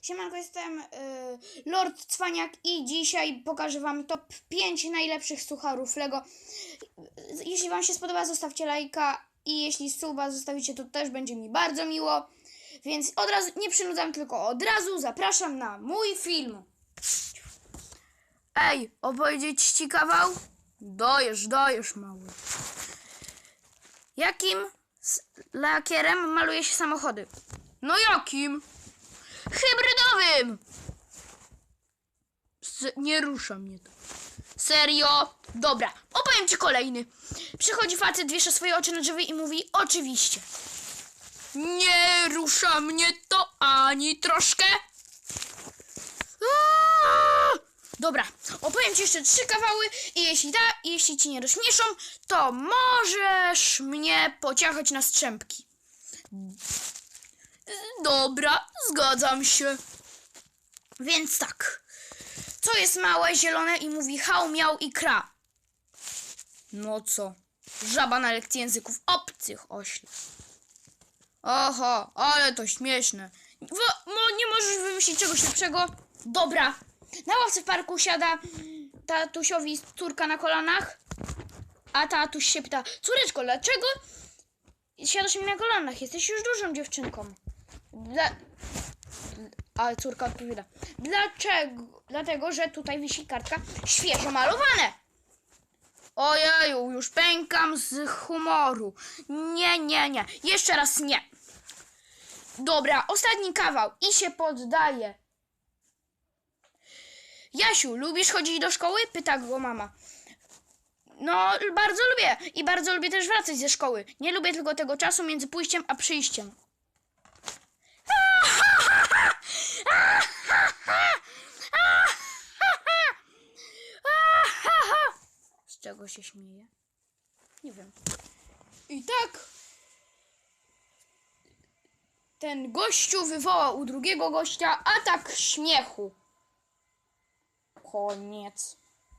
Siemanko, jestem y, Lord Cwaniak i dzisiaj pokażę wam top 5 najlepszych sucharów Lego. Jeśli wam się spodoba, zostawcie lajka i jeśli suba zostawicie, to też będzie mi bardzo miło. Więc od razu, nie przynudzam, tylko od razu zapraszam na mój film. Ej, opowiedzieć ci kawał? Dojesz, dojesz, mały. Jakim lakierem maluje się samochody? No jakim? S- nie rusza mnie to. Serio? Dobra, opowiem ci kolejny. Przychodzi facet, wiesza swoje oczy na drzewie i mówi oczywiście. Nie rusza mnie to ani troszkę. Dobra, opowiem ci jeszcze trzy kawały i jeśli, da, jeśli ci nie rozśmieszą, to możesz mnie pociachać na strzępki. Dobra, zgadzam się. Więc tak. Co jest małe, zielone i mówi hał, miał i kra? No co? Żaba na lekcji języków obcych ośle. Oho, ale to śmieszne. Wo- nie możesz wymyślić czegoś lepszego? Dobra. Na ławce w parku siada tatusiowi córka na kolanach, a tatuś się pyta, córeczko, dlaczego siadasz mi na kolanach? Jesteś już dużą dziewczynką. Dla... Ale córka odpowiada. Dlaczego? Dlatego, że tutaj wisi kartka świeżo malowane. Ojeju, już pękam z humoru. Nie, nie, nie. Jeszcze raz nie. Dobra, ostatni kawał i się poddaje. Jasiu, lubisz chodzić do szkoły? Pyta go mama. No, bardzo lubię i bardzo lubię też wracać ze szkoły. Nie lubię tylko tego czasu między pójściem a przyjściem. Czego się śmieje? Nie wiem. I tak ten gościu wywołał u drugiego gościa atak śmiechu. Koniec.